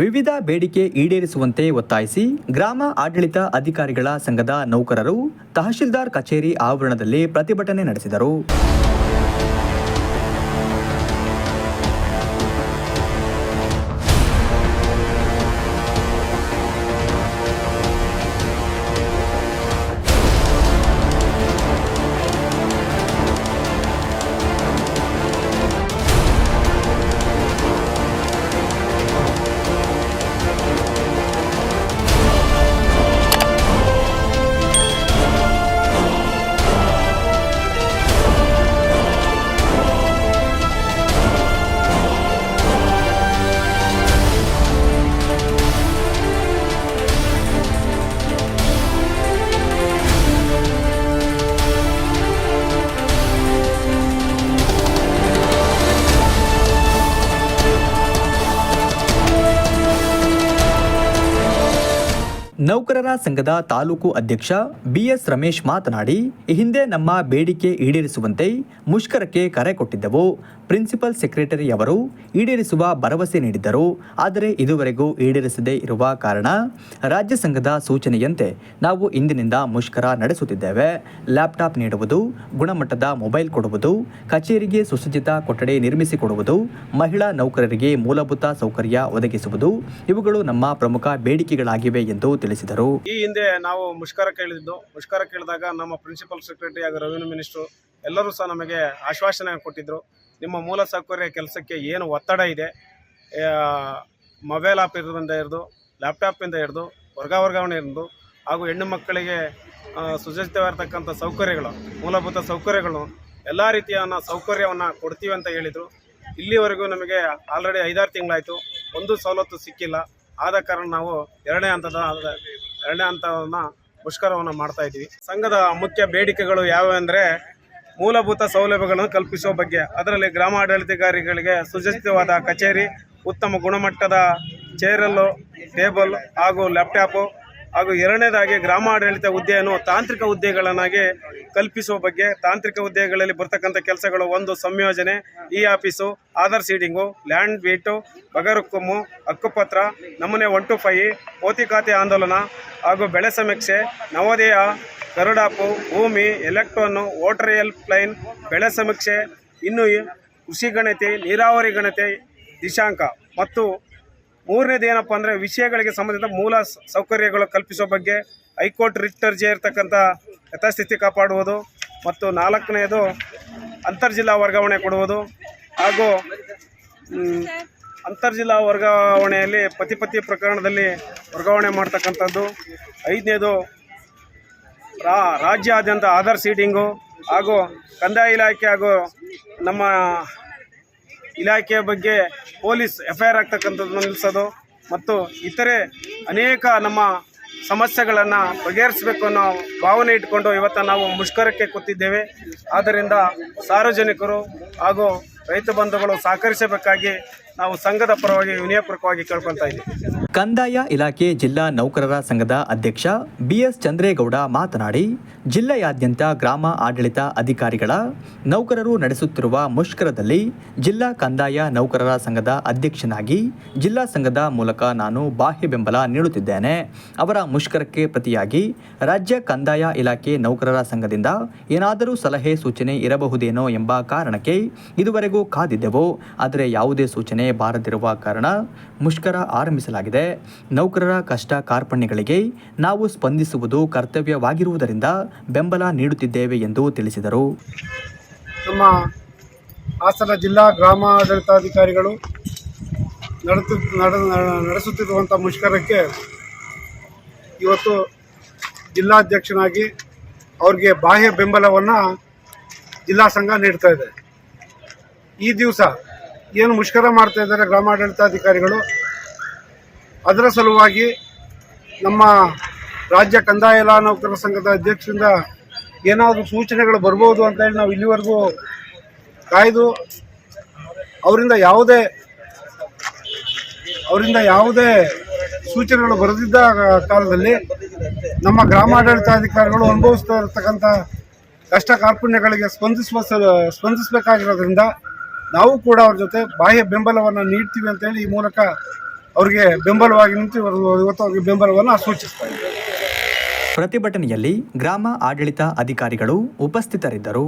ವಿವಿಧ ಬೇಡಿಕೆ ಈಡೇರಿಸುವಂತೆ ಒತ್ತಾಯಿಸಿ ಗ್ರಾಮ ಆಡಳಿತ ಅಧಿಕಾರಿಗಳ ಸಂಘದ ನೌಕರರು ತಹಶೀಲ್ದಾರ್ ಕಚೇರಿ ಆವರಣದಲ್ಲಿ ಪ್ರತಿಭಟನೆ ನಡೆಸಿದರು. ನೌಕರರ ಸಂಘದ ತಾಲೂಕು ಅಧ್ಯಕ್ಷ ಬಿಎಸ್ ರಮೇಶ್ ಮಾತನಾಡಿ ಹಿಂದೆ ನಮ್ಮ ಬೇಡಿಕೆ ಈಡೇರಿಸುವಂತೆ ಮುಷ್ಕರಕ್ಕೆ ಕರೆ ಕೊಟ್ಟಿದ್ದವು. ಪ್ರಿನ್ಸಿಪಲ್ ಸೆಕ್ರೆಟರಿ ಅವರು ಈಡೇರಿಸುವ ಭರವಸೆ ನೀಡಿದ್ದರು. ಆದರೆ ಇದುವರೆಗೂ ಈಡೇರಿಸದೇ ಇರುವ ಕಾರಣ ರಾಜ್ಯ ಸಂಘದ ಸೂಚನೆಯಂತೆ ನಾವು ಇಂದಿನಿಂದ ಮುಷ್ಕರ ನಡೆಸುತ್ತಿದ್ದೇವೆ. ಲ್ಯಾಪ್ಟಾಪ್ ನೀಡುವುದು, ಗುಣಮಟ್ಟದ ಮೊಬೈಲ್ ಕೊಡುವುದು, ಕಚೇರಿಗೆ ಸುಸಜ್ಜಿತ ಕೊಠಡಿ ನಿರ್ಮಿಸಿಕೊಡುವುದು, ಮಹಿಳಾ ನೌಕರರಿಗೆ ಮೂಲಭೂತ ಸೌಕರ್ಯ ಒದಗಿಸುವುದು, ಇವುಗಳು ನಮ್ಮ ಪ್ರಮುಖ ಬೇಡಿಕೆಗಳಾಗಿವೆ ಎಂದು ತಿಳಿಸಿದರು. ಈ ಹಿಂದೆ ನಾವು ಮುಷ್ಕರ ಕೇಳಿದ್ದು, ಮುಷ್ಕರ ಕೇಳಿದಾಗ ನಮ್ಮ ಪ್ರಿನ್ಸಿಪಲ್ ಸೆಕ್ರೆಟರಿ ಹಾಗೂ ರೆವಿನ್ಯೂ ಮಿನಿಸ್ಟ್ರು ಎಲ್ಲರೂ ಸಹ ನಮಗೆ ಆಶ್ವಾಸನೆ ಕೊಟ್ಟಿದ್ದರು ನಿಮ್ಮ ಮೂಲ ಸೌಕರ್ಯ ಕೆಲಸಕ್ಕೆ ಏನು ಒತ್ತಡ ಇದೆ ಮೊಬೈಲ್ ಆ್ಯಪ್ ಇರೋದ್ರಿಂದ ಹಿಡಿದು ಲ್ಯಾಪ್ಟಾಪಿಂದ ಹಿಡಿದು, ವರ್ಗ ವರ್ಗಾವಣೆ ಇರೋದು ಹಾಗೂ ಹೆಣ್ಣು ಮಕ್ಕಳಿಗೆ ಸುಸಜ್ಜಿತವಾಗಿರ್ತಕ್ಕಂಥ ಸೌಕರ್ಯಗಳು, ಮೂಲಭೂತ ಸೌಕರ್ಯಗಳು, ಎಲ್ಲ ರೀತಿಯ ಸೌಕರ್ಯವನ್ನು ಕೊಡ್ತೀವಿ ಅಂತ ಹೇಳಿದರು. ಇಲ್ಲಿವರೆಗೂ ನಮಗೆ ಆಲ್ರೆಡಿ ಐದಾರು ತಿಂಗಳಾಯಿತು. ಒಂದು ಸವಲತ್ತು ಸಿಕ್ಕಿಲ್ಲ. ಆದ ಕಾರಣ ನಾವು ಎರಡನೇ ಹಂತದ ಎರಡನೇ ಹಂತವನ್ನು ಮುಷ್ಕರವನ್ನು ಮಾಡ್ತಾ ಇದ್ದೀವಿ. ಸಂಘದ ಮುಖ್ಯ ಬೇಡಿಕೆಗಳು ಯಾವುವು ಅಂದರೆ ಮೂಲಭೂತ ಸೌಲಭ್ಯಗಳನ್ನು ಕಲ್ಪಿಸುವ ಬಗ್ಗೆ. ಅದರಲ್ಲಿ ಗ್ರಾಮ ಆಡಳಿತಾಧಿಕಾರಿಗಳಿಗೆ ಸುಸಜ್ಜಿತವಾದ ಕಚೇರಿ, ಉತ್ತಮ ಗುಣಮಟ್ಟದ ಚೇರಲ್ಲು, ಟೇಬಲ್ ಹಾಗೂ ಲ್ಯಾಪ್ಟಾಪು ಹಾಗೂ ಎರಡನೇದಾಗಿ ಗ್ರಾಮ ಆಡಳಿತ ಹುದ್ದೆಯನ್ನು ತಾಂತ್ರಿಕ ಹುದ್ದೆಗಳನ್ನಾಗಿ ಕಲ್ಪಿಸುವ ಬಗ್ಗೆ ತಾಂತ್ರಿಕ ಹುದ್ದೆಗಳಲ್ಲಿ ಬರ್ತಕ್ಕಂಥ ಕೆಲಸಗಳು ಒಂದು ಸಂಯೋಜನೆ e office, Aadhaar seeding, land beat ಬಗರುಕ್ಕುಮ್ಮು ಹಕ್ಕುಪತ್ರ, ನಮೂನೆ ಒನ್ ಟು ಫೈ ಪೋತಿ ಖಾತೆ ಆಂದೋಲನ ಹಾಗೂ ಬೆಳೆ ಸಮೀಕ್ಷೆ, ನವೋದಯ, ಕರುಡಾಪು, ಭೂಮಿ, ಎಲೆಕ್ಟ್ರೋನು, ವೋಟರ್ ಹೆಲ್ಪ್ ಲೈನ್ ಬೆಳೆ ಸಮೀಕ್ಷೆ, ಇನ್ನು ಕೃಷಿ ಗಣತಿ, ನೀರಾವರಿ ಗಣತಿ, ದಿಶಾಂಕ ಮತ್ತು ಮೂರನೇದು ಏನಪ್ಪ ಅಂದರೆ ವಿಷಯಗಳಿಗೆ ಸಂಬಂಧಿಸಿದ ಮೂಲ ಸೌಕರ್ಯಗಳು ಕಲ್ಪಿಸೋ ಬಗ್ಗೆ ಹೈಕೋರ್ಟ್ ರಿಟ್ ಅರ್ಜಿ ಇರತಕ್ಕಂಥ ಯಥಾಸ್ಥಿತಿ ಕಾಪಾಡುವುದು ಮತ್ತು ನಾಲ್ಕನೆಯದು ಅಂತರ್ಜಿಲ್ಲಾ ವರ್ಗಾವಣೆ ಕೊಡುವುದು ಹಾಗೂ ಅಂತರ್ಜಿಲ್ಲಾ ವರ್ಗಾವಣೆಯಲ್ಲಿ ಪತಿ ಪತಿ ಪ್ರಕರಣದಲ್ಲಿ ವರ್ಗಾವಣೆ ಮಾಡ್ತಕ್ಕಂಥದ್ದು. ಐದನೇದು ರಾ, ರಾಜ್ಯಾದ್ಯಂತ ಆಧಾರ್ ಸೀಡಿಂಗು ಹಾಗೂ ಕಂದಾಯ ಇಲಾಖೆ ಹಾಗೂ ನಮ್ಮ ಇಲಾಖೆಯ ಬಗ್ಗೆ ಪೊಲೀಸ್ ಎಫ್ ಐ ಆಗ್ತಕ್ಕಂಥದ್ದನ್ನು ನಿಲ್ಲಿಸೋದು ಮತ್ತು ಇತರೆ ಅನೇಕ ನಮ್ಮ ಸಮಸ್ಯೆಗಳನ್ನು ಬಗೆಹರಿಸಬೇಕು ಅನ್ನೋ ಭಾವನೆ ಇಟ್ಕೊಂಡು ಇವತ್ತು ನಾವು ಮುಷ್ಕರಕ್ಕೆ ಕೂತಿದ್ದೇವೆ. ಆದ್ದರಿಂದ ಸಾರ್ವಜನಿಕರು ಹಾಗೂ ರೈತ ಬಂಧುಗಳು ಸಹಕರಿಸಬೇಕಾಗಿ ನಾವು ಸಂಘದ ಪರವಾಗಿ ವಿನಯಪೂರ್ವಕವಾಗಿ ಕೇಳ್ಕೊತಾ ಇದ್ದೀವಿ. ಕಂದಾಯ ಇಲಾಖೆ ಜಿಲ್ಲಾ ನೌಕರರ ಸಂಘದ ಅಧ್ಯಕ್ಷ ಬಿಎಸ್ ಚಂದ್ರೇಗೌಡ ಮಾತನಾಡಿ, ಜಿಲ್ಲೆಯಾದ್ಯಂತ ಗ್ರಾಮ ಆಡಳಿತ ಅಧಿಕಾರಿಗಳ ನೌಕರರು ನಡೆಸುತ್ತಿರುವ ಮುಷ್ಕರದಲ್ಲಿ ಜಿಲ್ಲಾ ಕಂದಾಯ ನೌಕರರ ಸಂಘದ ಅಧ್ಯಕ್ಷನಾಗಿ ಜಿಲ್ಲಾ ಸಂಘದ ಮೂಲಕ ನಾನು ಬಾಹ್ಯ ಬೆಂಬಲ ನೀಡುತ್ತಿದ್ದೇನೆ. ಅವರ ಮುಷ್ಕರಕ್ಕೆ ಪ್ರತಿಯಾಗಿ ರಾಜ್ಯ ಕಂದಾಯ ಇಲಾಖೆ ನೌಕರರ ಸಂಘದಿಂದ ಏನಾದರೂ ಸಲಹೆ ಸೂಚನೆ ಇರಬಹುದೇನೋ ಎಂಬ ಕಾರಣಕ್ಕೆ ಇದುವರೆಗೂ ಕಾದಿದ್ದೆವು. ಆದರೆ ಯಾವುದೇ ಸೂಚನೆ ಬಾರದಿರುವ ಕಾರಣ ಮುಷ್ಕರ ಆರಂಭಿಸಲಾಗಿದೆ. ನೌಕರರ ಕಷ್ಟ ಕಾರ್ಪಣ್ಯಗಳಿಗೆ ನಾವು ಸ್ಪಂದಿಸುವುದು ಕರ್ತವ್ಯವಾಗಿರುವುದರಿಂದ ಬೆಂಬಲ ನೀಡುತ್ತಿದ್ದೇವೆ ಎಂದು ತಿಳಿಸಿದರು. ನಮ್ಮ ಹಾಸನ ಜಿಲ್ಲಾ ಗ್ರಾಮ ಆಡಳಿತಾಧಿಕಾರಿಗಳು ನಡೆತು, ನಡ ನಡೆಸುತ್ತಿರುವಂಥ ಮುಷ್ಕರಕ್ಕೆ ಇವತ್ತು ಜಿಲ್ಲಾಧ್ಯಕ್ಷನಾಗಿ ಅವ್ರಿಗೆ ಬಾಹ್ಯ ಬೆಂಬಲವನ್ನು ಜಿಲ್ಲಾ ಸಂಘ ನೀಡ್ತಾ ಇದೆ. ಈ ದಿವಸ ಏನು ಮುಷ್ಕರ ಮಾಡ್ತಾ ಇದ್ದಾರೆ ಗ್ರಾಮಾಡಳಿತಾಧಿಕಾರಿಗಳು ಅದರ ಸಲುವಾಗಿ ನಮ್ಮ ರಾಜ್ಯ ಕಂದಾಯ ಇಲಾ ನೌಕರರ ಸಂಘದ ಅಧ್ಯಕ್ಷರಿಂದ ಏನಾದರೂ ಸೂಚನೆಗಳು ಬರ್ಬೋದು ಅಂತ ಹೇಳಿ ನಾವು ಇಲ್ಲಿವರೆಗೂ ಕಾಯ್ದು ಅವರಿಂದ ಯಾವುದೇ ಅವರಿಂದ ಯಾವುದೇ ಸೂಚನೆಗಳು ಬರೆದಿದ್ದ ಕಾಲದಲ್ಲಿ ನಮ್ಮ ಗ್ರಾಮಾಡಳಿತಾಧಿಕಾರಿಗಳು ಅನುಭವಿಸ್ತಾ ಇರತಕ್ಕಂಥ ಕಷ್ಟ ಕಾರ್ಪಣ್ಯಗಳಿಗೆ ಸ್ಪಂದಿಸುವ ಸ್ಪಂದಿಸಬೇಕಾಗಿರೋದ್ರಿಂದ ನಾವು ಕೂಡ ಅವ್ರ ಜೊತೆ ಬಾಹ್ಯ ಬೆಂಬಲವನ್ನು ನೀಡ್ತೀವಿ ಅಂತೇಳಿ ಈ ಮೂಲಕ ಅವರಿಗೆ ಬೆಂಬಲವಾಗಿ ನಿಂತು ಇವತ್ತು ಅವರಿಗೆ ಬೆಂಬಲವನ್ನು ಸೂಚಿಸ್ತಾ ಇದ್ದಾರೆ. ಪ್ರತಿಭಟನೆಯಲ್ಲಿ ಗ್ರಾಮ ಆಡಳಿತ ಅಧಿಕಾರಿಗಳು ಉಪಸ್ಥಿತರಿದ್ದರು.